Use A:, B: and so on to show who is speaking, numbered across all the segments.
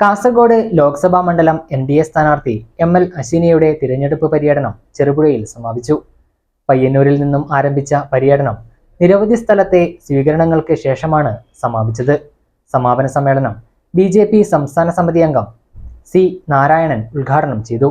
A: കാസർഗോഡ് ലോക്സഭാ മണ്ഡലം N D A സ്ഥാനാർത്ഥി M L അശ്വിനിയുടെ തിരഞ്ഞെടുപ്പ് പര്യടനം ചെറുപുഴയിൽ സമാപിച്ചു. പയ്യന്നൂരിൽ നിന്നും ആരംഭിച്ച പര്യടനം നിരവധി സ്ഥലത്തെ സ്വീകരണങ്ങൾക്ക് ശേഷമാണ് സമാപിച്ചത്. സമാപന സമ്മേളനം ബി സംസ്ഥാന സമിതി അംഗം സി നാരായണൻ ഉദ്ഘാടനം ചെയ്തു.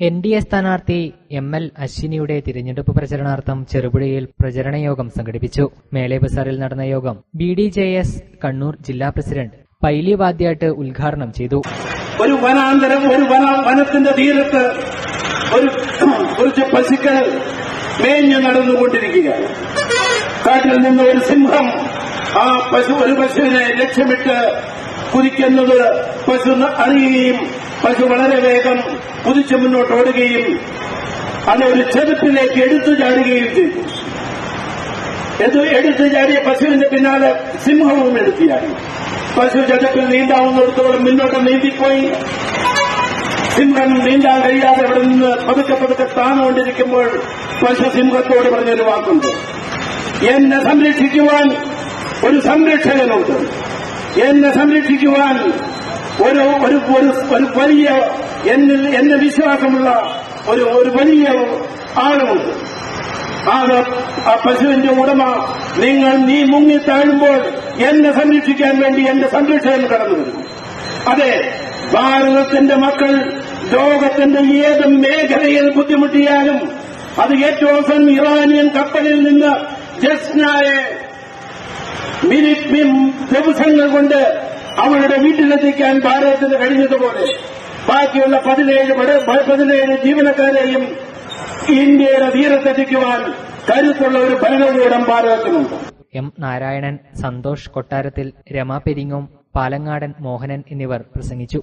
A: എൻ ഡി എ സ്ഥാനാർത്ഥി എം എൽ അശ്വിനിയുടെ തിരഞ്ഞെടുപ്പ് പ്രചരണാർത്ഥം ചെറുപുഴയിൽ പ്രചരണ യോഗം സംഘടിപ്പിച്ചു. മേലെ ബസാറിൽ നടന്ന യോഗം B D J S Kannur ജില്ലാ പ്രസിഡന്റ് പൈലി വാദ്യാട്ട് ഉദ്ഘാടനം ചെയ്തു.
B: ഒരു വനാന്തരം ഒരു വന വനത്തിന്റെ തീരത്ത് ഒരു കുറച്ച് പശുക്കൾ മേഞ്ഞു നടന്നുകൊണ്ടിരിക്കുക കാട്ടിൽ നിന്ന് ഒരു സിംഹം ആ പശു ഒരു പശുവിനെ ലക്ഷ്യമിട്ട് കുതിക്കുന്നത് പശു അറിയുകയും പശു വളരെ വേഗം കുതിച്ചു മുന്നോട്ട് ഓടുകയും അത് ഒരു ചെറുപ്പിലേക്ക് എടുത്തു ചാടുകയും ചെയ്തു. എതു എടുത്തു ചാടിയ പശുവിന്റെ പിന്നാലെ സിംഹവും എടുത്തു ചാടി പശു ചെറുപ്പിൽ നീന്താവുന്നിടത്തോളം മുന്നോട്ട് നീന്തിപ്പോയി. സിംഹം നീന്താൻ കഴിയാതെ അവിടെ നിന്ന് പതുക്കെ പതുക്കെ താങ്ങുകൊണ്ടിരിക്കുമ്പോൾ പശു സിംഹത്തോട് പറഞ്ഞൊരു വാക്കുണ്ട്. എന്നെ സംരക്ഷിക്കുവാൻ ഒരു സംരക്ഷകനുണ്ട് എന്നെ സംരക്ഷിക്കുവാൻ ഒരു ഒരു ഒരു വലിയ എന്നിൽ എന്നെ വിശ്വാസമുള്ള ഒരു ഒരു വലിയ ആളുമുണ്ട്. ആ പശുവിന്റെ ഉടമ നിങ്ങൾ നീ മുങ്ങി താഴുമ്പോൾ എന്നെ സംരക്ഷിക്കാൻ വേണ്ടി എന്റെ സംരക്ഷകൻ കടന്നു വരുന്നു അതെ ഭാരതത്തിന്റെ മക്കൾ ലോകത്തിന്റെ ഏത് മേഖലയിൽ ബുദ്ധിമുട്ടിയാലും അത് ഏറ്റവും ഇറാനിയൻ കപ്പലിൽ നിന്ന് ജസ്നായെ ദിവസങ്ങൾ കൊണ്ട് അവരുടെ വീട്ടിലെത്തിക്കാൻ ഭാരതത്തിന് കഴിഞ്ഞതുപോലെ ബാക്കിയുള്ള പതിനേഴ് പതിനേഴ് ജീവനക്കാരെയും ഇന്ത്യയുടെ തീരത്തെത്തിക്കുവാൻ കരുത്തുള്ള ഒരു ഭരണകൂടം ഭാരതത്തിനുണ്ട്.
A: എം നാരായണൻ സന്തോഷ് കൊട്ടാരത്തിൽ രമാ പെരിങ്ങോം പാലങ്ങാടൻ മോഹനൻ എന്നിവർ പ്രസംഗിച്ചു.